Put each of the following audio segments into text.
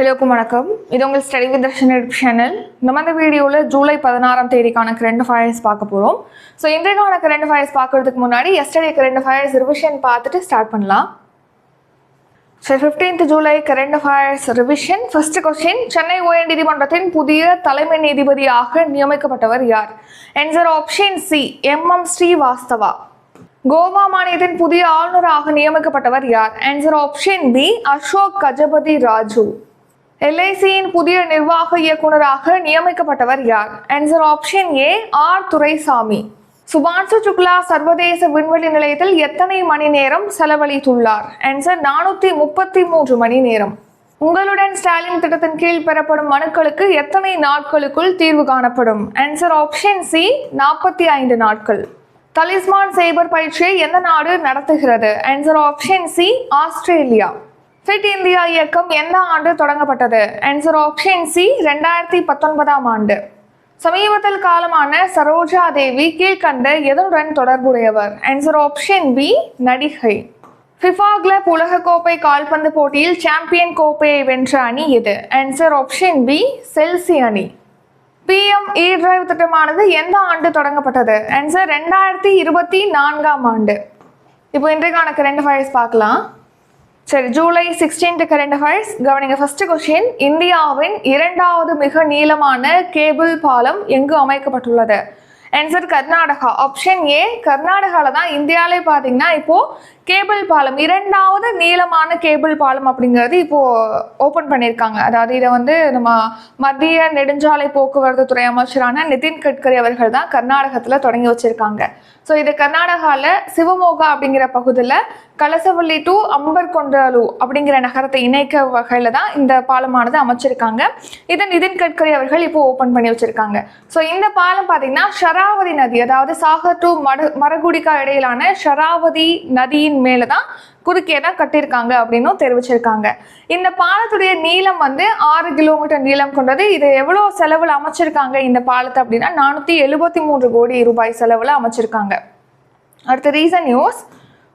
எல்லோருக்கும் வணக்கம். இது உங்கள் ஸ்டடி வித் தர்ஷன் சேனல். நம்ம இந்த வீடியோவில் ஜூலை பதினாறாம் தேதிக்கான கரண்ட் ஃபயர்ஸ் பார்க்க போகிறோம் ஸோ இன்றைக்கான கரண்ட் ஃபயர்ஸ் பார்க்கறதுக்கு முன்னாடி எஸ்டர்டே கரண்ட் ஃபயர்ஸ் ரிவிஷன் பார்த்துட்டு ஸ்டார்ட் பண்ணலாம். So fifteenth July current affairs revision first question Chennai உயர்நீதிமன்றத்தின் புதிய தலைமை நீதிபதியாக நியமிக்கப்பட்டவர் யார்? Answer option C M M Srivastava Goa மாநிலத்தின் புதிய ஆளுநராக நியமிக்கப்பட்டவர் யார்? Answer option B Ashok Gajapathi Raju எல்ஐசியின் புதிய நிர்வாக இயக்குநராக நியமிக்கப்பட்டவர் யார்? Answer option A R Duraisamy. Shubhanshu Shukla சர்வதேச விண்வெளி நிலையத்தில் எத்தனை மணி நேரம் செலவழித்துள்ளார்? ஆன்சர் நானூத்தி முப்பத்தி மூன்று மணி நேரம். உங்களுடன் ஸ்டாலின் திட்டத்தின் கீழ் பெறப்படும் மனுக்களுக்கு எத்தனை நாட்களுக்குள் தீர்வு காணப்படும்? ஆன்சர் ஆப்ஷன் சி நாற்பத்தி ஐந்து நாட்கள். தலிஸ்மான் சேபர் பயிற்சியை எந்த நாடு நடத்துகிறது? Answer option C Australia. Fit India இயக்கம் எந்த ஆண்டு தொடங்கப்பட்டது? ஆன்சர் ஆப்ஷன் சி ரெண்டாயிரத்தி பத்தொன்பதாம் ஆண்டு. சமீபத்தில் காலமான சரோஜா தேவி கீழ்கண்ட எதனுடன் தொடர்புடையவர்? ஆன்சர் ஆப்ஷன் பி நடிகை. ஃபிஃபா கிளப் உலகக்கோப்பை கால்பந்து போட்டியில் சாம்பியன் கோப்பையை வென்ற அணி எது? ஆன்சர் ஆப்ஷன் பி செல்சி அணி. பிஎம் இ டிரைவ் திட்டமானது எந்த ஆண்டு தொடங்கப்பட்டது? ஆன்சர் ரெண்டாயிரத்தி இருபத்தி நான்காம் ஆண்டு. இப்போ இன்றைக்கான கரண்ட் ஃபயர்ஸ் பார்க்கலாம். சரி ஜூலை சிக்ஸ்டீன்த் கரண்ட் அஃபேர்ஸ் கவனிங்க ஃபர்ஸ்ட் கொஸ்டின் இந்தியாவின் இரண்டாவது மிக நீளமான கேபிள் பாலம் எங்கு அமைக்கப்பட்டுள்ளது? ஆன்சர் கர்நாடகா. ஆப்ஷன் ஏ கர்நாடகாவில் தான் இந்தியாவிலே பார்த்தீங்கன்னா இப்போது கேபிள் பாலம் இரண்டாவது நீளமான கேபிள் பாலம் அப்படிங்கிறது இப்போ ஓப்பன் பண்ணியிருக்காங்க. அதாவது இதை வந்து நம்ம மத்திய நெடுஞ்சாலை போக்குவரத்து துறை அமைச்சரான நிதின் கட்கரி அவர்கள் தான் கர்நாடகத்தில் தொடங்கி வச்சுருக்காங்க. ஸோ இது கர்நாடகாவில் சிவமோகா அப்படிங்கிற பகுதியில் கலசவள்ளி டு அம்பர்கொண்டாலு அப்படிங்கிற நகரத்தை இணைக்க வகையில் தான் இந்த பாலமானது அமைச்சிருக்காங்க. இதை நிதின் கட்கரி அவர்கள் இப்போ ஓப்பன் பண்ணி வச்சுருக்காங்க. ஸோ இந்த பாலம் பார்த்தீங்கன்னா ஷராவதி நதி அதாவது சாகர் டு மட மரகுடிக்கா இடையிலான ஷராவதி நதியின் மேலே தான் குறுக்கே தான் கட்டியிருக்காங்க அப்படின்னும் தெரிவிச்சிருக்காங்க. இந்த பாலத்துடைய நீளம் வந்து ஆறு கிலோமீட்டர் நீளம் கொண்டது. இது எவ்வளோ செலவில் அமைச்சிருக்காங்க இந்த பாலத்தை அப்படின்னா நானூற்றி எழுபத்தி மூன்று கோடி ரூபாய் செலவில் அமைச்சிருக்காங்க. அடுத்த ரீசன் நியூஸ்.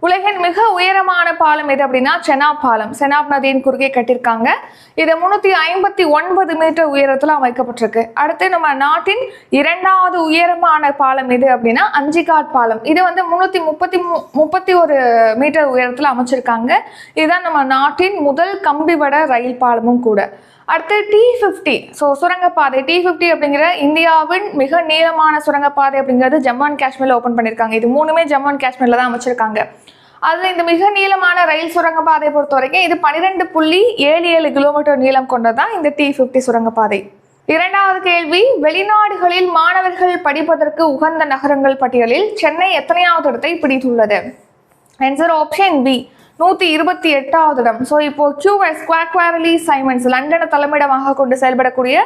உலகின் மிக உயரமான பாலம் எது அப்படின்னா செனாப் பாலம். செனாப் நதியின் குறுக்கே கட்டியிருக்காங்க. இது முன்னூத்தி ஐம்பத்தி ஒன்பது மீட்டர் உயரத்துல அமைக்கப்பட்டிருக்கு. அடுத்து நம்ம நாட்டின் இரண்டாவது உயரமான பாலம் எது அப்படின்னா அஞ்சிகாட் பாலம். இது வந்து முன்னூத்தி முப்பத்தி மு முப்பத்தி ஒரு மீட்டர் உயரத்துல அமைச்சிருக்காங்க. இதுதான் நம்ம நாட்டின் முதல் கம்பிவட ரயில் பாலமும் கூட. அடுத்து டி ஃபிஃப்டி ஸோ சுரங்கப்பாதை. டி ஃபிஃப்டி அப்படிங்கிற இந்தியாவின் மிக நீளமான சுரங்கப்பாதை அப்படிங்கிறது ஜம்மு அண்ட் காஷ்மீரில் ஓப்பன் பண்ணியிருக்காங்க. இது மூணுமே ஜம்மு அண்ட் காஷ்மீரில் தான் அமைச்சிருக்காங்க. அதில் இந்த மிக நீளமான ரயில் சுரங்கப்பாதை பொறுத்த வரைக்கும் இது பன்னிரெண்டு புள்ளி ஏழு ஏழு கிலோமீட்டர் நீளம் கொண்டதான் இந்த டி ஃபிஃப்டி சுரங்கப்பாதை இரண்டாவது கேள்வி வெளிநாடுகளில் மாணவர்கள் படிப்பதற்கு உகந்த நகரங்கள் பட்டியலில் சென்னை எத்தனையாவது இடத்தை பிடித்துள்ளது? ஆன்சர் ஆப்ஷன் பி நூற்றி இருபத்தி எட்டாவது இடம். ஸோ இப்போ கியூஎஸ் குவாக்வாரலி சைமன்ஸ் லண்டனை தலைமையிடமாக கொண்டு செயல்படக்கூடிய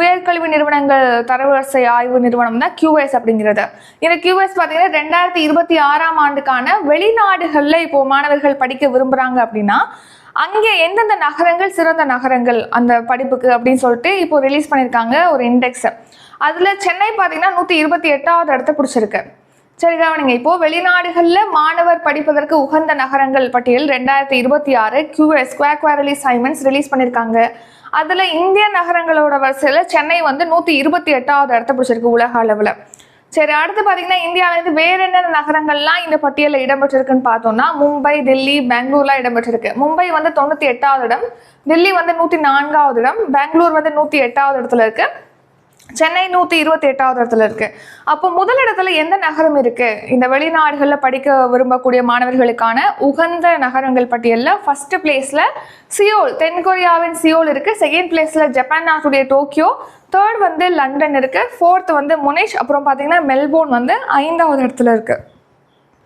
உயர்கல்வி நிறுவனங்கள் தரவரிசை ஆய்வு நிறுவனம் தான் கியூஎஸ் அப்படிங்கிறது. இந்த கியூஎஸ் பார்த்தீங்கன்னா ரெண்டாயிரத்தி இருபத்தி ஆறாம் ஆண்டுக்கான வெளிநாடுகளில் இப்போ மாணவர்கள் படிக்க விரும்புகிறாங்க அப்படின்னா அங்கே எந்தெந்த நகரங்கள் சிறந்த நகரங்கள் அந்த படிப்புக்கு அப்படின்னு சொல்லிட்டு இப்போ ரிலீஸ் பண்ணியிருக்காங்க ஒரு இண்டெக்ஸ் அதில் சென்னை பார்த்தீங்கன்னா நூற்றி இருபத்தி எட்டாவது இடத்த பிடிச்சிருக்கு. சரி கவனிங்க. இப்போ வெளிநாடுகளில் மாணவர் படிப்பதற்கு உகந்த நகரங்கள் பட்டியல் ரெண்டாயிரத்தி இருபத்தி ஆறு கியூஎஸ் குவாக்வாரலி சைமன்ஸ் ரிலீஸ் பண்ணியிருக்காங்க அதில் இந்திய நகரங்களோட வரிசையில் சென்னை வந்து நூற்றி இருபத்தி எட்டாவது இடத்த பிடிச்சிருக்கு உலக அளவில். சரி அடுத்து பார்த்தீங்கன்னா இந்தியாவிலேருந்து வேற என்னென்ன நகரங்கள்லாம் இந்த பட்டியலில் இடம்பெற்றிருக்குன்னு பார்த்தோம்னா மும்பை டெல்லி பெங்களூர்லாம் இடம்பெற்றிருக்கு. மும்பை வந்து தொண்ணூற்றி எட்டாவது இடம் டெல்லி வந்து நூற்றி நான்காவது இடம் பெங்களூர் வந்து நூற்றி எட்டாவது இடத்துல இருக்கு. சென்னை நூற்றி இருபத்தி எட்டாவது இடத்துல இருக்குது அப்போ முதலிடத்தில் எந்த நகரம் இருக்குது இந்த வெளிநாடுகளில் படிக்க விரும்பக்கூடிய மாணவர்களுக்கான உகந்த நகரங்கள் பட்டியலில் ஃபஸ்ட்டு பிளேஸில் சியோல் தென்கொரியாவின் சியோல் இருக்குது செகண்ட் பிளேஸில் ஜப்பான் நாட்டுடைய டோக்கியோ தேர்ட் வந்து லண்டன் இருக்குது ஃபோர்த் வந்து முனேஷ் அப்புறம் பார்த்தீங்கன்னா மெல்போர்ன் வந்து ஐந்தாவது இடத்துல இருக்குது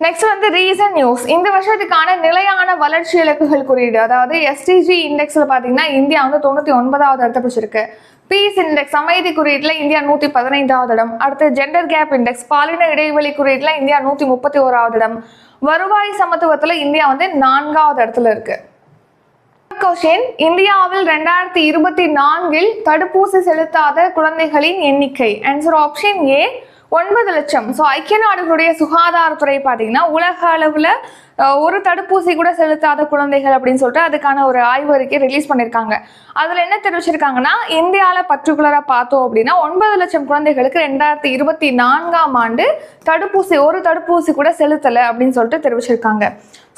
நெக்ஸ்ட் வந்து ரீசன் நியூஸ் இந்த வருஷத்துக்கான நிலையான வளர்ச்சி இலக்குகள் குறியீடு. அதாவது எஸ்டிஜி இண்டெக்ஸில் பார்த்தீங்கன்னா இந்தியா வந்து தொண்ணூற்றி ஒன்பதாவது இடத்த பிடிச்சிருக்கு. பீஸ் இண்டெக்ஸ் அமைதி குறியீட்டில் இந்தியா நூற்றி பதினைந்தாவது இடம். அடுத்து ஜெண்டர் கேப் இண்டெக்ஸ் பாலின இடைவெளி குறியீட்டில் இந்தியா நூற்றி முப்பத்தி ஓராவது இடம். வருவாய் சமத்துவத்தில் இந்தியா வந்து நான்காவது இடத்துல இருக்கு. இந்தியாவில் ரெண்டாயிரத்தி இருபத்தி நான்கில் தடுப்பூசி செலுத்தாத குழந்தைகளின் எண்ணிக்கை. ஆன்சர் ஆப்ஷன் ஏ ஒன்பது லட்சம். ஸோ ஐக்கிய நாடுகளுடைய சுகாதாரத்துறை பார்த்தீங்கன்னா உலக அளவில் ஒரு தடுப்பூசி கூட செலுத்தாத குழந்தைகள் அப்படின்னு சொல்லிட்டு அதுக்கான ஒரு ஆய்வறிக்கை ரிலீஸ் பண்ணியிருக்காங்க. அதில் என்ன தெரிவிச்சிருக்காங்கன்னா இந்தியாவில் பர்டிகுலராக பார்த்தோம் அப்படின்னா ஒன்பது லட்சம் குழந்தைகளுக்கு ரெண்டாயிரத்தி இருபத்தி நான்காம் ஆண்டு தடுப்பூசி ஒரு தடுப்பூசி கூட செலுத்தலை அப்படின்னு சொல்லிட்டு தெரிவிச்சிருக்காங்க.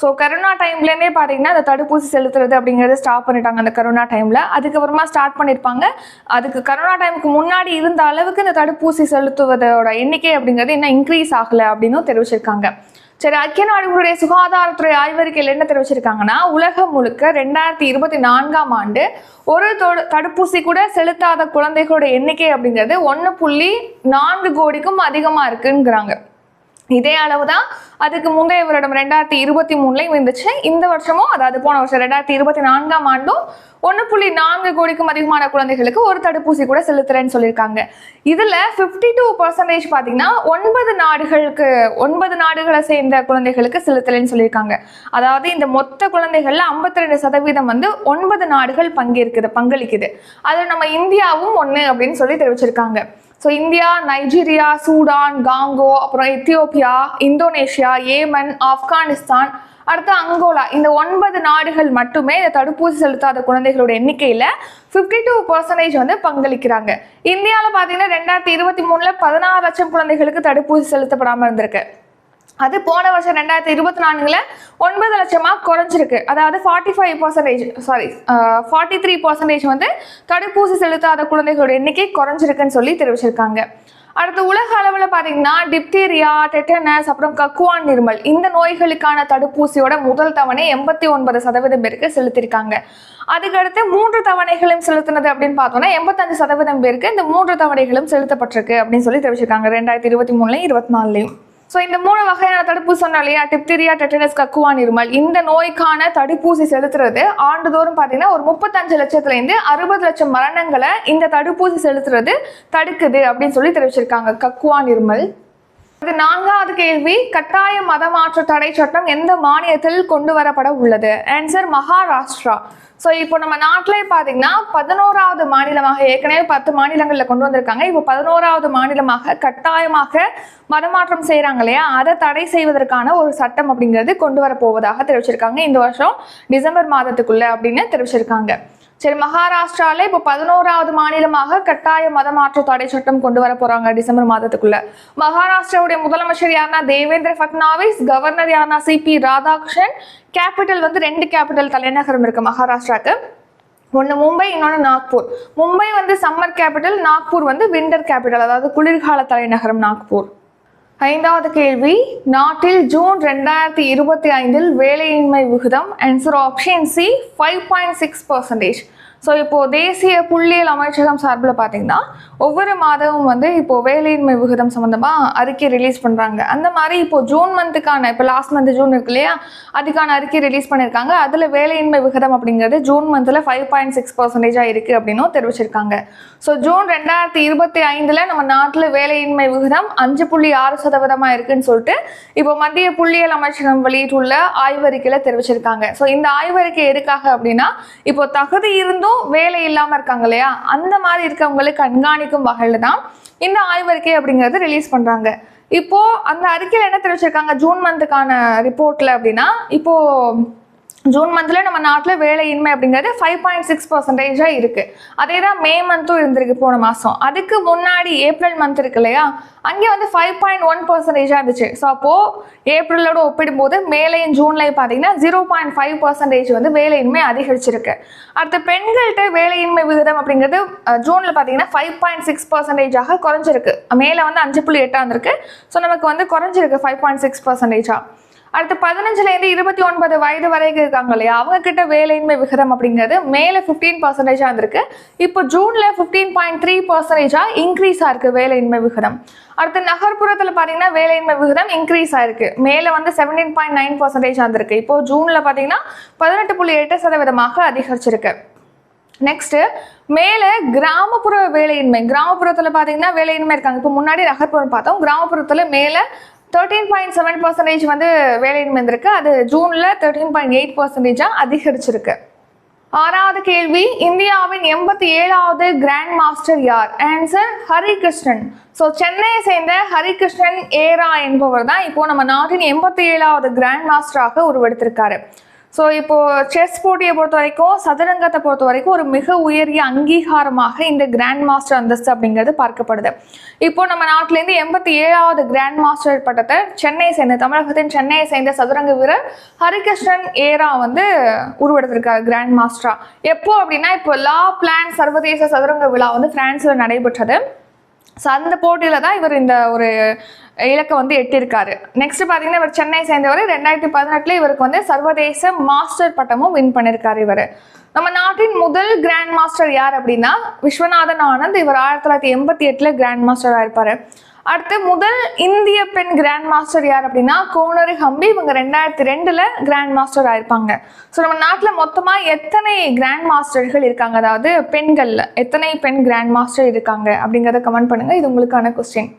ஸோ கரோனா டைம்லேருந்தே பார்த்தீங்கன்னா அந்த தடுப்பூசி செலுத்துறது அப்படிங்கிறத ஸ்டாப் பண்ணிட்டாங்க அந்த கரோனா டைமில் அதுக்கப்புறமா ஸ்டார்ட் பண்ணியிருப்பாங்க அதுக்கு கரோனா டைமுக்கு முன்னாடி இருந்த அளவுக்கு இந்த தடுப்பூசி செலுத்துவதோட எண்ணிக்கை அப்படிங்கிறது இன்னும் இன்க்ரீஸ் ஆகலை அப்படின்னும் தெரிவிச்சிருக்காங்க. சரி ஐக்கிய நாடுகளுடைய சுகாதாரத்துறை ஆய்வறிக்கையில் என்ன தெரிவிச்சிருக்காங்கன்னா உலகம் முழுக்க ரெண்டாயிரத்தி இருபத்தி நான்காம் ஆண்டு ஒரு தொடு- தடுப்பூசி கூட செலுத்தாத குழந்தைகளோட எண்ணிக்கை அப்படிங்கிறது ஒன்று புள்ளி நான்கு கோடிக்கும் அதிகமாக இருக்குங்கிறாங்க. இதே அளவு தான் அதுக்கு முந்தைய வருடம் ரெண்டாயிரத்தி இருபத்தி மூணுலையும் இருந்துச்சு இந்த வருஷமும் அதாவது போன வருஷம் ரெண்டாயிரத்தி இருபத்தி நான்காம் ஆண்டும் ஒன்று புள்ளி நான்கு கோடிக்கும் அதிகமான குழந்தைகளுக்கு ஒரு தடுப்பூசி கூட செலுத்துறேன்னு சொல்லியிருக்காங்க. இதில் ஃபிஃப்டி டூ பர்சன்டேஜ் பார்த்தீங்கன்னா ஒன்பது நாடுகளுக்கு ஒன்பது நாடுகளை சேர்ந்த குழந்தைகளுக்கு செலுத்தலைன்னு சொல்லியிருக்காங்க. அதாவது இந்த மொத்த குழந்தைகளில் ஐம்பத்தி ரெண்டு சதவீதம் வந்து ஒன்பது நாடுகள் பங்கேற்குது பங்களிக்குது. அதில் நம்ம இந்தியாவும் ஒன்று அப்படின்னு சொல்லி தெரிவிச்சிருக்காங்க. So India Nigeria Sudan Congo அப்புறம் எத்தியோப்பியா இந்தோனேஷியா ஏமன் ஆப்கானிஸ்தான் அடுத்து அங்கோலா. இந்த ஒன்பது நாடுகள் மட்டுமே இந்த தடுப்பூசி செலுத்தாத குழந்தைகளோட எண்ணிக்கையில் ஃபிஃப்டி டூ பர்சன்டேஜ் வந்து பங்களிக்கிறாங்க. இந்தியாவில் பார்த்தீங்கன்னா ரெண்டாயிரத்தி இருபத்தி மூணில் பதினாறு லட்சம் குழந்தைகளுக்கு தடுப்பூசி செலுத்தப்படாமல் இருந்திருக்கு. அது போன வருஷம் ரெண்டாயிரத்தி இருபத்தி நான்குல ஒன்பது லட்சமா குறைஞ்சிருக்கு. அதாவது forty five percentage sorry forty three percentage வந்து தடுப்பூசி செலுத்தாத குழந்தைகளோட எண்ணிக்கை குறைஞ்சிருக்குன்னு சொல்லி தெரிவிச்சிருக்காங்க. அடுத்து உலக அளவில் பார்த்தீங்கன்னா டிப்தீரியா டெட்டனஸ் அப்புறம் கக்குவான் நிர்மல் இந்த நோய்களுக்கான தடுப்பூசியோட முதல் தவணை எண்பத்தி ஒன்பது சதவீதம் பேருக்கு செலுத்திருக்காங்க. அதுக்கடுத்து மூன்று தவணைகளும் செலுத்தினது அப்படின்னு பார்த்தோம்னா எண்பத்தஞ்சு சதவீதம் பேருக்கு இந்த மூன்று தவணைகளும் செலுத்தப்பட்டிருக்கு அப்படின்னு சொல்லி தெரிவிச்சிருக்காங்க. ரெண்டாயிரத்தி இருபத்தி மூணுலையும் இருபத்தி நாலுலையும். ஸோ இந்த மூணு வகையான தடுப்பூசி சொன்னோம் இல்லையா? டிப்திரியா டெட்டனஸ் கக்குவா இருமல் இந்த நோய்க்கான தடுப்பூசி செலுத்துறது ஆண்டுதோறும் பார்த்தீங்கன்னா ஒரு முப்பத்தஞ்சு லட்சத்துலேருந்து அறுபது லட்சம் மரணங்களை இந்த தடுப்பூசி செலுத்துறது தடுக்குது அப்படின்னு சொல்லி தெரிவிச்சிருக்காங்க. கக்குவா இருமல் இது நான்காவது கேள்வி கட்டாய மதமாற்ற தடை சட்டம் எந்த மாநிலத்தில் கொண்டு வரப்பட உள்ளது? ஆன்சர் மகாராஷ்டிரா. ஸோ இப்போ நம்ம நாட்டிலே பார்த்தீங்கன்னா பதினோராவது மாநிலமாக ஏற்கனவே பத்து மாநிலங்களில் கொண்டு வந்திருக்காங்க. இப்போ பதினோராவது மாநிலமாக கட்டாயமாக மதமாற்றம் செய்கிறாங்க இல்லையா? அதை தடை செய்வதற்கான ஒரு சட்டம் அப்படிங்கிறது கொண்டு வரப்போவதாக தெரிவிச்சிருக்காங்க. இந்த வருஷம் டிசம்பர் மாதத்துக்குள்ளே அப்படின்னு தெரிவிச்சிருக்காங்க. சரி மகாராஷ்டிரால இப்போ பதினோராவது மாநிலமாக கட்டாய மதமாற்ற தடை சட்டம் கொண்டு வர போறாங்க டிசம்பர் மாதத்துக்குள்ள. மகாராஷ்டிராவுடைய முதலமைச்சர் யாருன்னா தேவேந்திர ஃபட்னாவிஸ் கவர்னர் யாருன்னா சிபி ராதாகிருஷ்ணன். கேபிட்டல் வந்து ரெண்டு கேபிட்டல் தலைநகரம் இருக்கு மகாராஷ்டிராக்கு. ஒன்று மும்பை இன்னொன்று நாக்பூர். மும்பை வந்து சம்மர் கேபிட்டல் நாக்பூர் வந்து விண்டர் கேபிட்டல் அதாவது குளிர்கால தலைநகரம் நாக்பூர். ஐந்தாவது கேள்வி நாட்டில் ஜூன் ரெண்டாயிரத்தி இருபத்தி ஐந்தில் வேலையின்மை விகிதம் answer option C five point six percentage so இப்போது தேசிய புள்ளியியல் அமைச்சகம் சார்பில் பார்த்தீங்கன்னா ஒவ்வொரு மாதமும் வந்து இப்போது வேலையின்மை விகிதம் சம்மந்தமாக அறிக்கை ரிலீஸ் பண்ணுறாங்க அந்த மாதிரி இப்போது ஜூன் மந்த்துக்கான இப்போ லாஸ்ட் மந்த் ஜூன் இருக்கு இல்லையா? அதுக்கான அறிக்கை ரிலீஸ் பண்ணியிருக்காங்க. அதில் வேலையின்மை விகிதம் அப்படிங்கிறது ஜூன் மந்தில் ஃபைவ் பாயிண்ட் சிக்ஸ் பர்சன்டேஜாக இருக்குது அப்படின்னும் தெரிவிச்சிருக்காங்க. ஸோ ஜூன் ரெண்டாயிரத்தி இருபத்தி ஐந்தில் நம்ம நாட்டில் வேலையின்மை விகிதம் அஞ்சு புள்ளி ஆறு சதவீதமாக இருக்குன்னு சொல்லிட்டு இப்போ மத்திய புள்ளியியல் அமைச்சகம் வெளியிட்டுள்ள ஆய்வறிக்கையில் தெரிவிச்சிருக்காங்க. ஸோ இந்த ஆய்வறிக்கை எதுக்காக அப்படின்னா இப்போ தகுதி இருந்தும் வேலை இல்லாமல் இருக்காங்க இல்லையா? அந்த மாதிரி இருக்கவங்களுக்கு கண்காணிக்கும் வகையில் தான் இந்த ஆய்வறிக்கை அப்படிங்கிறது ரிலீஸ் பண்ணுறாங்க இப்போ அந்த அறிக்கையில் என்ன தெரிவிச்சிருக்காங்க? ஜூன் மந்த்துக்கான ரிப்போர்ட்டில் அப்படின்னா இப்போ ஜூன் மந்தில் நம்ம நாட்டில் வேலையின்மை அப்படிங்கிறது ஃபைவ் பாயிண்ட் சிக்ஸ் பர்சன்டேஜாக இருக்குது அதே தான் மே மந்த்தும் இருந்திருக்கு போன மாதம் அதுக்கு முன்னாடி ஏப்ரல் மந்த் இருக்கு இல்லையா? அங்கே வந்து ஃபைவ் பாயிண்ட் ஒன் பர்சன்டேஜாக இருந்துச்சு. ஸோ அப்போது ஏப்ரலோட ஒப்பிடும்போது மேலையும் ஜூன்லையும் பார்த்தீங்கன்னா ஜீரோ பாயிண்ட் ஃபைவ் பர்சன்டேஜ் வந்து வேலையின்மை அதிகரிச்சிருக்கு. அடுத்து பெண்கள்கிட்ட வேலையின்மை விகிதம் அப்படிங்கிறது ஜூனில் பார்த்தீங்கன்னா ஃபைவ் பாயிண்ட் சிக்ஸ் பர்சன்டேஜாக குறைஞ்சிருக்கு. மேலே வந்து அஞ்சு புள்ளி எட்டாக இருந்திருக்கு. ஸோ நமக்கு வந்து குறைஞ்சிருக்கு ஃபைவ் பாயிண்ட் சிக்ஸ் பர்சன்டேஜாக அடுத்து பதினஞ்சுலேருந்து இருபத்தி ஒன்பது வயது வரைக்கும் இருக்காங்க இல்லையா? அவங்க கிட்ட வேலையின்மை விகிதம் அப்படிங்கிறது மேலே ஃபிஃப்டீன் பர்சன்டேஜாக இருந்திருக்கு. இப்போ ஜூனில் ஃபிஃப்டீன் பாயிண்ட் த்ரீ பர்சன்டேஜாக இன்க்ரீஸ் ஆயிருக்கு வேலையின்மை விகிதம். அடுத்து நகர்ப்புறத்தில் பார்த்தீங்கன்னா வேலையின்மை விகிதம் இன்க்ரீஸ் ஆயிருக்கு. மேலே வந்து செவன்டீன் பாயிண்ட் நைன் பர்சன்டேஜ் இருந்திருக்கு. இப்போ ஜூனில் பார்த்தீங்கன்னா பதினெட்டு புள்ளி எட்டு சதவீதமாக அதிகரிச்சிருக்கு. நெக்ஸ்ட் மேலே கிராமப்புற வேலையின்மை கிராமப்புறத்தில் பார்த்தீங்கன்னா வேலையின்மை இருக்காங்க. இப்போ முன்னாடி நகர்ப்புறம் பார்த்தோம். கிராமப்புறத்தில் மேலே தேர்ட்டீன் பாயிண்ட் செவன் பர்சன்டேஜ் வந்து வேலையின்மை இருந்திருக்கு அது ஜூனில் தேர்ட்டீன் பாயிண்ட் எயிட் பர்சன்டேஜாக அதிகரிச்சிருக்கு. ஆறாவது கேள்வி இந்தியாவின் எண்பத்தி ஏழாவது கிராண்ட் மாஸ்டர் யார்? ஆன்சர் ஹரிகிருஷ்ணன். ஸோ சென்னையை சேர்ந்த ஹரிகிருஷ்ணன் ஏரா என்பவர் தான். இப்போ நம்ம நாட்டின் எண்பத்தி ஏழாவது கிராண்ட் மாஸ்டராக உருவெடுத்திருக்காரு. ஸோ இப்போ செஸ் போட்டியை பொறுத்த வரைக்கும் சதுரங்கத்தை பொறுத்த வரைக்கும் ஒரு மிக உயரிய அங்கீகாரமாக இந்த கிராண்ட் மாஸ்டர் அந்தஸ்து அப்படிங்கிறது பார்க்கப்படுது. இப்போ நம்ம நாட்டிலேருந்து எண்பத்தி ஏழாவது கிராண்ட் மாஸ்டர் பட்டத்தை சென்னை சேர்ந்த தமிழகத்தின் சென்னையை சேர்ந்த சதுரங்க வீரர் ஹரிகிருஷ்ணன் ஏரா வந்து உருவெடுத்திருக்காரு கிராண்ட் மாஸ்டரா எப்போ அப்படின்னா இப்போ லா பிளான் சர்வதேச சதுரங்க விழா வந்து பிரான்ஸில் நடைபெற்றது. ஸோ அந்த போட்டியில் தான் இவர் இந்த ஒரு இலக்கை வந்து எட்டியிருக்காரு. நெக்ஸ்ட் பார்த்தீங்கன்னா இவர் சென்னை சேர்ந்தவர். ரெண்டாயிரத்தி பதினெட்டில் இவருக்கு வந்து சர்வதேச மாஸ்டர் பட்டமும் வின் பண்ணியிருக்காரு இவர். நம்ம நாட்டின் முதல் கிராண்ட் மாஸ்டர் யார் அப்படின்னா விஸ்வநாதன் ஆனந்த். இவர் ஆயிரத்தி தொள்ளாயிரத்தி எண்பத்தி எட்டில் கிராண்ட் மாஸ்டராக இருப்பாரு அடுத்து முதல் இந்திய பெண் கிராண்ட் மாஸ்டர் யார் அப்படின்னா கோனரு ஹம்பி. இவங்க ரெண்டாயிரத்தி ரெண்டுல கிராண்ட் மாஸ்டர் ஆயிருப்பாங்க. ஸோ நம்ம நாட்டில் மொத்தமாக எத்தனை கிராண்ட் மாஸ்டர்கள் இருக்காங்க? அதாவது பெண்கள்ல எத்தனை பெண் கிராண்ட் மாஸ்டர் இருக்காங்க? அப்படிங்கிறத கமெண்ட் பண்ணுங்க. இது உங்களுக்கான கொஸ்டின்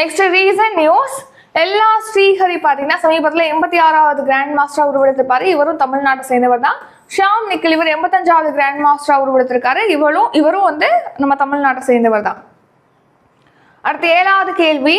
நெக்ஸ்ட் ரீசன் நியூஸ் எல்லா ஸ்ரீஹரி பார்த்தீங்கன்னா சமீபத்தில் எண்பத்தி ஆறாவது கிராண்ட் மாஸ்டராக உருவெடுத்திருப்பாரு. இவரும் தமிழ்நாட்டை சேர்ந்தவர் தான். ஷியாம் நிக்கில் இவர் எண்பத்தஞ்சாவது கிராண்ட் மாஸ்டராக உருவெடுத்திருக்காரு. இவரும் இவரும் வந்து நம்ம தமிழ்நாட்டை சேர்ந்தவர் தான். அடுத்து ஏழாவது கேள்வி.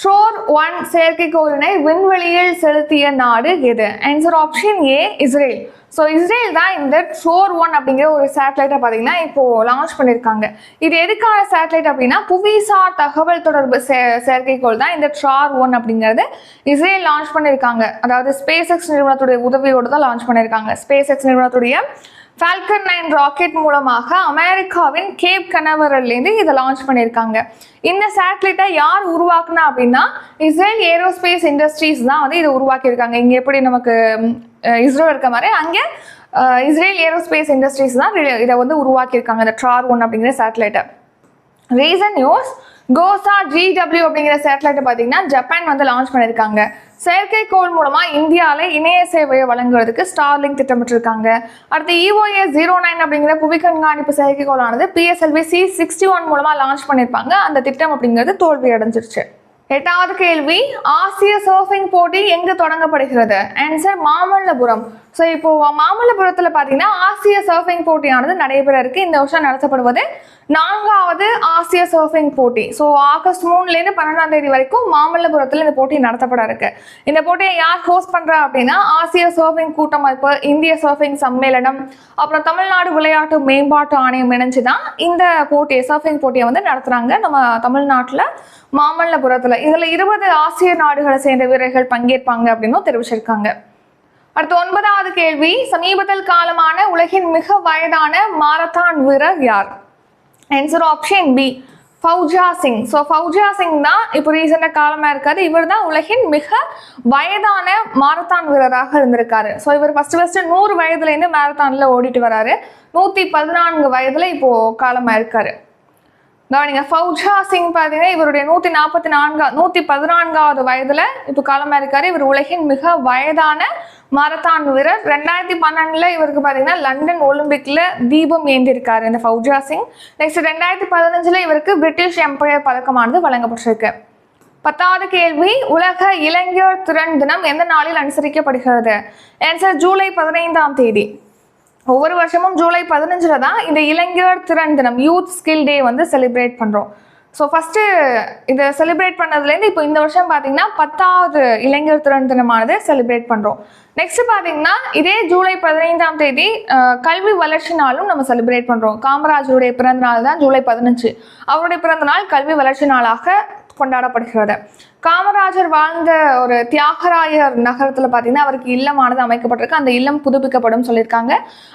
ட்ரோர் ஒன் செயற்கைக்கோளினை விண்வெளியில் செலுத்திய நாடு எது? Answer option A Israel so Israel தான் இந்த ட்ரோர் ஒன் அப்படிங்கிற ஒரு சேட்டலைட்டை பார்த்தீங்கன்னா இப்போது லான்ச் பண்ணியிருக்காங்க. இது எதுக்கான சேட்டலைட் அப்படின்னா புவிசார் தகவல் தொடர்பு சே செயற்கைக்கோள் தான் இந்த ட்ரார் ஒன் அப்படிங்கிறது இஸ்ரேல் லான்ச் பண்ணியிருக்காங்க. அதாவது ஸ்பேஸ் எக்ஸ் நிறுவனத்துடைய உதவியோடு தான் லான்ச் பண்ணியிருக்காங்க. ஸ்பேஸ் எக்ஸ் நிறுவனத்துடைய ஃபால்கன் நைன் ராக்கெட் மூலமாக அமெரிக்காவின் கேப் கனவரல்லேருந்து இதை லான்ச் பண்ணியிருக்காங்க. இந்த சேட்டலைட்டை யார் உருவாக்குனா அப்படின்னா இஸ்ரேல் ஏரோஸ்பேஸ் இண்டஸ்ட்ரீஸ் தான் வந்து இதை உருவாக்கியிருக்காங்க. இங்கே எப்படி நமக்கு இஸ்ரோ இருக்க மாதிரி அங்கே இஸ்ரேல் ஏரோஸ்பேஸ் இண்டஸ்ட்ரீஸ் தான் இதை- இதை வந்து உருவாக்கியிருக்காங்க இந்த ட்ரார் ஒன் அப்படிங்கிற சேட்டலைட்டை ரீசன் நியூஸ் கோசா ஜிடபிள்யூ அப்படிங்கிற சேட்டலைட்டை பார்த்தீங்கன்னா ஜப்பான் வந்து லான்ச் பண்ணியிருக்காங்க. செயற்கைக்கோள் மூலமா இந்தியாவில் இணைய சேவையை வழங்குறதுக்கு ஸ்டார்லிங் திட்டமிட்டிருக்காங்க. அடுத்து இஓஏ ஜீரோ நைன் அப்படிங்கிற புவி கண்காணிப்பு செயற்கைக்கோளானது பிஎஸ்எல்வி சி சிக்ஸ்டி ஒன் மூலமா லான்ச் பண்ணியிருப்பாங்க அந்த திட்டம் அப்படிங்கிறது தோல்வி அடைஞ்சிருச்சு எட்டாவது கேள்வி ஆசிய சர்ஃபிங் போட்டி எங்கு தொடங்கப்படுகிறது? ஆன்சர் மாமல்லபுரம். ஸோ இப்போ மாமல்லபுரத்தில் பார்த்தீங்கன்னா ஆசிய சர்ஃபிங் போட்டியானது நடைபெற இருக்கு. இந்த வருஷம் நடத்தப்படுவது நான்காவது ஆசிய சர்ஃபிங் போட்டி. ஸோ ஆகஸ்ட் மூணுலேருந்து பன்னெண்டாம் தேதி வரைக்கும் மாமல்லபுரத்தில் இந்த போட்டி நடத்தப்பட இருக்கு. இந்த போட்டியை யார் ஹோஸ்ட் பண்ணுறா அப்படின்னா ஆசிய சர்ஃபிங் கூட்டமைப்பு இந்திய சர்ஃபிங் சம்மேளனம் அப்புறம் தமிழ்நாடு விளையாட்டு மேம்பாட்டு ஆணையம் இணைஞ்சு தான் இந்த போட்டியை சர்ஃபிங் போட்டியை வந்து நடத்துகிறாங்க நம்ம தமிழ்நாட்டில் மாமல்லபுரத்தில். இதில் இருபது ஆசிய நாடுகளை சேர்ந்த வீரர்கள் பங்கேற்பாங்க அப்படின்னும் தெரிவிச்சிருக்காங்க அடுத்து ஒன்பதாவது கேள்வி சமீபத்தில் காலமான உலகின் மிக வயதான மாரத்தான் வீரர் யார்? Answer option B Fauja Singh. So Fauja Singh தான் இப்போ ரீசெண்டாக காலமாக இருக்காரு. இவர் தான் உலகின் மிக வயதான மாரத்தான் வீரராக இருந்திருக்காரு. ஸோ இவர் ஃபர்ஸ்ட் ஃபர்ஸ்ட் நூறு வயதுலேருந்து மாரத்தானில் ஓடிட்டு வராரு. நூற்றி பதினான்கு வயதில் இப்போது காலமாக இருக்காரு. கவனிங்க ஃபௌஜா சிங் பார்த்தீங்கன்னா இவருடைய நூற்றி நாற்பத்தி நான்கா நூற்றி பதினான்காவது வயதில் இப்போ காலமாயிருக்காரு இவர் உலகின் மிக வயதான மாரத்தான் வீரர். ரெண்டாயிரத்தி பன்னெண்டில் இவருக்கு பார்த்தீங்கன்னா லண்டன் ஒலிம்பிக்கில் தீபம் ஏந்திருக்காரு இந்த ஃபௌஜா சிங். நெக்ஸ்ட் ரெண்டாயிரத்தி பதினஞ்சில் இவருக்கு பிரிட்டிஷ் எம்பையர் பதக்கமானது வழங்கப்பட்டிருக்கு. பத்தாவது கேள்வி உலக இளைஞர் திறன் தினம் எந்த நாளில் அனுசரிக்கப்படுகிறது? ஆன்சர் ஜூலை பதினைந்தாம் தேதி. ஒவ்வொரு வருஷமும் ஜூலை பதினஞ்சில் தான் இந்த இளைஞர் திறன் தினம் யூத் ஸ்கில் டே வந்து செலிப்ரேட் பண்ணுறோம் ஸோ ஃபஸ்ட்டு இதை செலிப்ரேட் பண்ணதுலேருந்து இப்போ இந்த வருஷம் பார்த்தீங்கன்னா பத்தாவது இளைஞர் திறன் தினமானது செலிப்ரேட் பண்ணுறோம் நெக்ஸ்ட் பார்த்தீங்கன்னா இதே ஜூலை பதினைந்தாம் தேதி கல்வி வளர்ச்சி நாளும் நம்ம செலிப்ரேட் பண்ணுறோம் காமராஜருடைய பிறந்த நாள் தான் ஜூலை பதினஞ்சு. அவருடைய பிறந்த நாள் கல்வி வளர்ச்சி நாளாக கொண்டாடப்படுகிறது. காமராஜர் வாழ்ந்த ஒரு தியாகராயர் நகரத்தில் பார்த்தீங்கன்னா அவருக்கு இல்லமானது அமைக்கப்பட்டிருக்கு. அந்த இல்லம் புதுப்பிக்கப்படும் சொல்லியிருக்காங்க.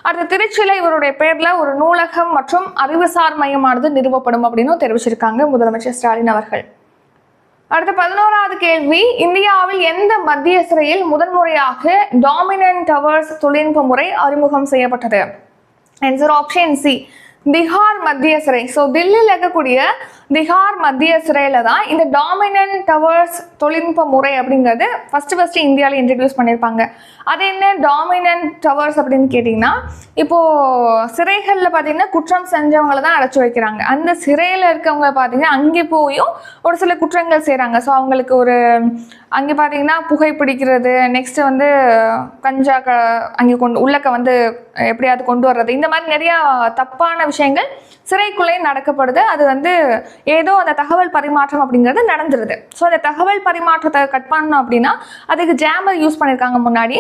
அடுத்து திருச்சியில் இவருடைய பேரில் ஒரு நூலகம் மற்றும் அறிவுசார் மையமானது நிறுவப்படும் அப்படின்னு தெரிவிச்சிருக்காங்க முதலமைச்சர் ஸ்டாலின் அவர்கள். அடுத்த பதினோராவது கேள்வி இந்தியாவில் எந்த மத்திய சிறையில் முதன்முறையாக டாமினன்ட் டவர்ஸ் தொழில்நுட்ப முறை அறிமுகம் செய்யப்பட்டது? ஆன்சர் ஆப்ஷன் சி திஹார் மத்திய சிறை ஸோ தில்லியில் இருக்கக்கூடிய திஹார் மத்திய சிறையில் தான் இந்த டாமினன்ட் டவர்ஸ் தொழில்நுட்ப முறை அப்படிங்கிறது ஃபஸ்ட்டு ஃபஸ்ட்டு இந்தியாவில் இன்ட்ரடியூஸ் பண்ணியிருப்பாங்க அது என்ன டாமினன்ட் டவர்ஸ் அப்படின்னு கேட்டிங்கன்னா இப்போது சிறைகளில் பார்த்தீங்கன்னா குற்றம் செஞ்சவங்கள தான் அடைச்சி வைக்கிறாங்க. அந்த சிறையில் இருக்கவங்க பார்த்தீங்கன்னா அங்கே போயும் ஒரு சில குற்றங்கள் செய்கிறாங்க ஸோ அவங்களுக்கு ஒரு அங்கே பார்த்தீங்கன்னா புகை பிடிக்கிறது நெக்ஸ்ட்டு வந்து கஞ்சா க அங்கே கொண்டு உள்ளக்க வந்து எப்படியாவது கொண்டு வர்றது இந்த மாதிரி நிறையா தப்பான விஷயங்கள் சிறைக்குள்ளே நடக்கப்படுது. அது வந்து ஏதோ அந்த தகவல் பரிமாற்றம் அப்படிங்கிறது நடந்துருது. ஸோ அந்த தகவல் பரிமாற்றத்தை கட் பண்ணணும் அப்படின்னா அதுக்கு ஜாமர் யூஸ் பண்ணியிருக்காங்க முன்னாடி.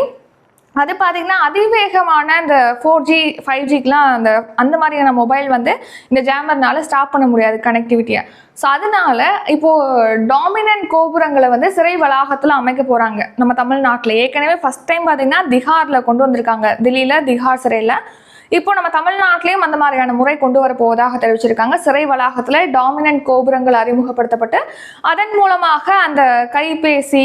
அது பார்த்தீங்கன்னா அதிவேகமான இந்த ஃபோர் ஜி ஃபைவ் ஜிக்கெலாம் அந்த அந்த மாதிரியான மொபைல் வந்து இந்த ஜாமர்னால ஸ்டாப் பண்ண முடியாது கனெக்டிவிட்டியை ஸோ அதனால இப்போது டாமினன்ட் கோபுரங்களை வந்து சிறை வளாகத்தில் அமைக்க போகிறாங்க நம்ம தமிழ்நாட்டில். ஏற்கனவே ஃபஸ்ட் டைம் பார்த்தீங்கன்னா திஹாரில் கொண்டு வந்திருக்காங்க. தில்லியில் திஹார் சிறையில். இப்போ நம்ம தமிழ்நாட்டிலையும் அந்த மாதிரியான முறை கொண்டு வர போவதாக தெரிவிச்சிருக்காங்க. சிறை வளாகத்தில் டாமினன்ட் கோபுரங்கள் அறிமுகப்படுத்தப்பட்டு அதன் மூலமாக அந்த கைபேசி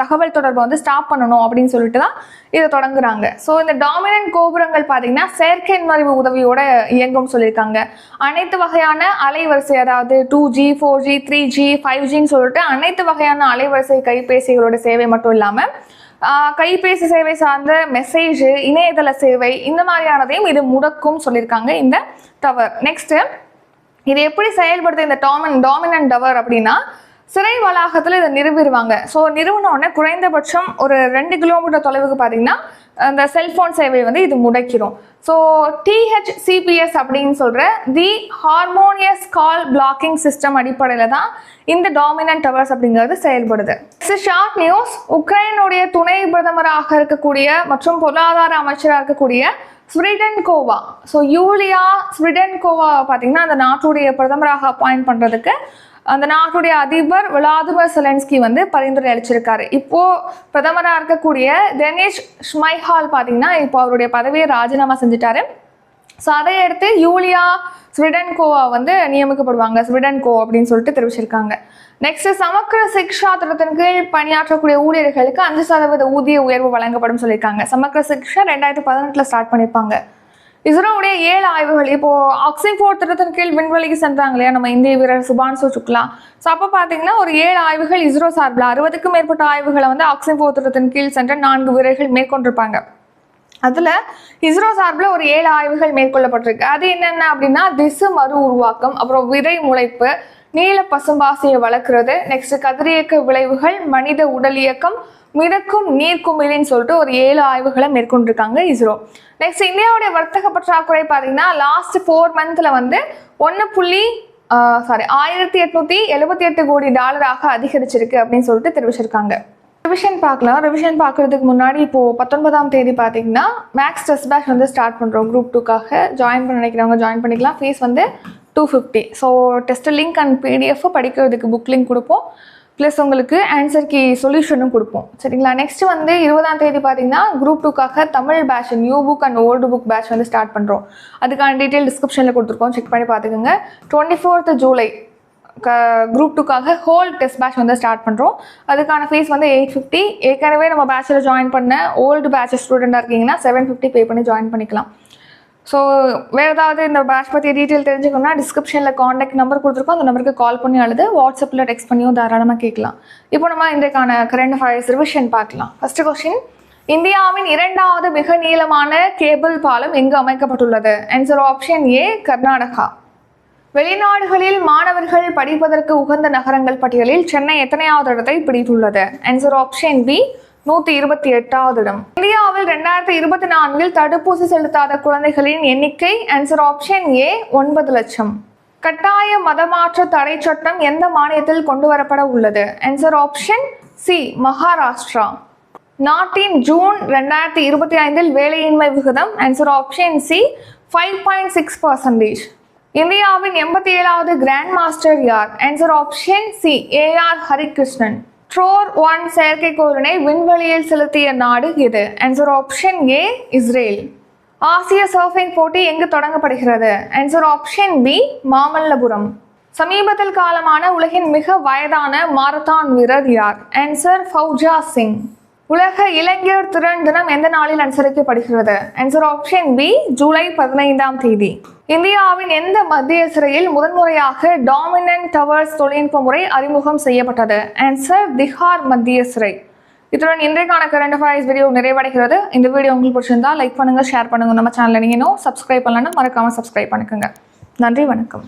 தகவல் தொடர்பை வந்து ஸ்டாப் பண்ணணும் அப்படின்னு சொல்லிட்டு தான் இதை தொடங்குறாங்க. ஸோ இந்த டாமினன்ட் கோபுரங்கள் பார்த்தீங்கன்னா செயற்கை நுண்ணறிவு உதவியோட இயங்கும்னு சொல்லியிருக்காங்க. அனைத்து வகையான அலைவரிசை அதாவது two G four G three G five ஜின்னு சொல்லிட்டு அனைத்து வகையான அலைவரிசை கைபேசிகளோட சேவை மட்டும் இல்லாமல் கைபேசி சேவை சார்ந்த மெசேஜ் இணையதள சேவை இந்த மாதிரியானதையும் இது முடக்கும் சொல்லியிருக்காங்க இந்த டவர் நெக்ஸ்ட் இது எப்படி செயல்படுது இந்த டாமன் டாமினன்ட் டவர் அப்படின்னா சிறை வளாகத்தில் இதை நிறுவிடுவாங்க. ஸோ நிறுவனோடனே குறைந்தபட்சம் ஒரு ரெண்டு கிலோமீட்டர் தொலைவுக்கு பார்த்தீங்கன்னா அந்த செல்ஃபோன் சேவை வந்து இது முடக்கிடும் ஸோ டிஹெச்சிபிஎஸ் அப்படின்னு சொல்கிற the harmonious call blocking system அடிப்படையில் தான் இந்த டாமினன்ட் டவர்ஸ் அப்படிங்கிறது செயல்படுது. ஷார்ட் நியூஸ் உக்ரைனுடைய துணை பிரதமராக இருக்கக்கூடிய மற்றும் பொருளாதார அமைச்சராக இருக்கக்கூடிய Svyrydenko so Yulia Svyrydenko பார்த்தீங்கன்னா அந்த நாட்டுடைய பிரதமராக அப்பாயிண்ட் பண்ணுறதுக்கு அந்த நாட்டுடைய அதிபர் விளாதிமிர் செலன்ஸ்கி வந்து பரிந்துரை அளிச்சிருக்காரு. இப்போ பிரதமராக இருக்கக்கூடிய தினேஷ் ஷ்மைஹால் பார்த்தீங்கன்னா இப்போ அவருடைய பதவியை ராஜினாமா செஞ்சுட்டாரு. ஸோ அதை அடுத்து யூலியா ஸ்விடன்கோவா வந்து நியமிக்கப்படுவாங்க. ஸ்விடன்கோ அப்படின்னு சொல்லிட்டு தெரிவிச்சிருக்காங்க. நெக்ஸ்ட் சமக்கர சிக்ஷா திட்டத்தின் கீழ் பணியாற்றக்கூடிய ஊழியர்களுக்கு அஞ்சு சதவீத ஊதிய உயர்வு வழங்கப்படும் சொல்லியிருக்காங்க. சமக்கர சிக்ஷா ரெண்டாயிரத்தி பதினெட்டில் ஸ்டார்ட் பண்ணியிருப்பாங்க இஸ்ரோவுடைய ஏழு ஆய்வுகள். இப்போ ஆக்சிஃபோர்ட் திட்டத்தின் கீழ் விண்வெளிக்கு சென்றாங்க இல்லையா நம்ம இந்திய வீரர் சுபான்சு சுக்லா. ஸோ அப்போ பார்த்தீங்கன்னா ஒரு ஏழு ஆய்வுகள் இஸ்ரோ சார்பில் அறுபதுக்கும் மேற்பட்ட ஆய்வுகளை வந்து ஆக்சிஃபோர்ட் திட்டத்தின் கீழ் சென்ற நான்கு வீரர்கள் மேற்கொண்டிருப்பாங்க. அதில் இஸ்ரோ சார்பில் ஒரு ஏழு ஆய்வுகள் மேற்கொள்ளப்பட்டிருக்கு. அது என்னென்ன அப்படின்னா திசு மறு உருவாக்கம் அப்புறம் விதை முளைப்பு நீல பசும்பாசியை வளர்க்குறது. நெக்ஸ்ட் கதிரியக்க விளைவுகள் மனித உடல் இயக்கம் மிதக்கும் நீர்க்குமிழின்னு சொல்லிட்டு ஒரு ஏழு ஆய்வுகளை மேற்கொண்டிருக்காங்க இஸ்ரோ. நெக்ஸ்ட் இந்தியாவுடைய வர்த்தக பற்றாக்குறை பார்த்தீங்கன்னா லாஸ்ட் ஃபோர் மந்த்தில் வந்து ஒன்று புள்ளி சாரி ஆயிரத்தி எட்நூத்தி எழுபத்தி எட்டு கோடி டாலராக அதிகரிச்சிருக்கு அப்படின்னு சொல்லிட்டு தெரிவிச்சிருக்காங்க. ரிவிஷன் பார்க்கலாம். ரிவிஷன் பார்க்கறதுக்கு முன்னாடி இப்போது பத்தொன்பதாம் தேதி பார்த்தீங்கன்னா மேக்ஸ் டெஸ்ட் பேட்ச் வந்து ஸ்டார்ட் பண்ணுறோம் குரூப் டூக்காக ஜாயின் பண்ண நினைக்கிறவங்க ஜாயின் பண்ணிக்கலாம். ஃபீஸ் வந்து two fifty so test link and PDF படிக்கிறதுக்கு புக் லிங்க் கொடுப்போம். ப்ளஸ் உங்களுக்கு ஆன்சர் கீ சொல்யூஷனும் கொடுப்போம். சரிங்களா? நெக்ஸ்ட் வந்து இருபதாம் தேதி பார்த்தீங்கன்னா group டூக்காக Tamil batch new book and old book batch வந்து ஸ்டார்ட் பண்ணுறோம் அதுக்கான டீட்டெயில் டிஸ்கிரிப்ஷனில் கொடுத்துருக்கோம். செக் பண்ணி பார்த்துக்கோங்க டுவெண்ட்டி ஃபோர்த் ஜூலை க குரூப் டூக்காக ஹோல் டெஸ்ட் பேட்ச் வந்து ஸ்டார்ட் பண்ணுறோம் அதுக்கான ஃபீஸ் வந்து எயிட் ஃபிஃப்டி ஏற்கனவே நம்ம பேட்சில் ஜாயின் பண்ண ஓல்டு பேட்ச் ஸ்டூடெண்ட்டாக இருக்கீங்கன்னா செவன் ஃபிஃப்டி பே பண்ணி ஜாயின் பண்ணிக்கலாம். ஸோ வேறு ஏதாவது இந்த பேட்ச் பற்றி டீட்டெயில் தெரிஞ்சுக்கணும்னா டிஸ்கிரிப்ஷனில் காண்டாக்ட் நம்பர் கொடுத்துருக்கோம். அந்த நம்பருக்கு கால் பண்ணி அல்லது வாட்ஸ்அப்பில் டெக்ஸ்ட் பண்ணியும் தாராளமாக கேட்கலாம். இப்போ நம்ம இன்றைக்கான கரண்ட் அஃபேர்ஸ் ரிவிஷன் பார்க்கலாம். ஃபர்ஸ்ட் கொஸ்டின் இந்தியாவின் இரண்டாவது மிக நீளமான கேபிள் பாலம் எங்கு அமைக்கப்பட்டுள்ளது? Answer option A Karnataka. வெளிநாடுகளில் மாணவர்கள் படிப்பதற்கு உகந்த நகரங்கள் பட்டியலில் சென்னை எத்தனையாவது இடத்தை பிடித்துள்ளது? ஆன்சர் ஆப்ஷன் பி நூத்தி இருபத்தி எட்டாவது இடம். இந்தியாவில் ரெண்டாயிரத்தி இருபத்தி நான்கில் தடுப்பூசி செலுத்தாத குழந்தைகளின் எண்ணிக்கை ஆன்சர் ஆப்ஷன் ஏ ஒன்பது லட்சம். கட்டாய மதமாற்ற தடை சட்டம் எந்த மாநிலத்தில் கொண்டு வரப்பட உள்ளது? Answer option C Maharashtra. நாட்டின் ஜூன் ரெண்டாயிரத்தி இருபத்தி ஐந்தில் வேலையின்மை விகிதம் answer option C five point six percentage இந்தியாவின் எண்பத்தி ஏழாவது கிராண்ட் மாஸ்டர் யார் answer option C AR Harikrishnan Dror one செயற்கைக்கோளினை விண்வெளியில் செலுத்திய நாடு எது ஆன்சர் ஆப்ஷன் ஏ இஸ்ரேல் ஆசிய சர்ஃபிங் போட்டி எங்கு தொடங்கப்படுகிறது? Answer option B Mamallapuram. சமீபத்தில் காலமான உலகின் மிக வயதான மாரத்தான் வீரர் யார்? ஆன்சர் ஃபௌஜா சிங். உலக இளைஞர் திறன் தினம் எந்த நாளில் அனுசரிக்கப்படுகிறது? ஆன்சர் ஆப்ஷன் பி ஜூலை பதினைந்தாம் தேதி. இந்தியாவின் எந்த மத்திய சிறையில் முதன்முறையாக டாமினன்ட் டவர்ஸ் தொழில்நுட்ப முறை அறிமுகம் செய்யப்பட்டது? ஆன்சர் திஹார் மத்திய சிறை. இத்துடன் இன்றைக்கான கரண்ட் அஃபேர்ஸ் வீடியோ நிறைவடைகிறது. இந்த வீடியோ உங்களுக்கு பிடிச்சிருந்தா லைக் பண்ணுங்க ஷேர் பண்ணுங்க. நம்ம சேனலை நீங்கள் இன்னும் சப்ஸ்கிரைப் பண்ணலன்னா மறக்காம சப்ஸ்கிரைப் பண்ணிக்கோங்க. நன்றி வணக்கம்.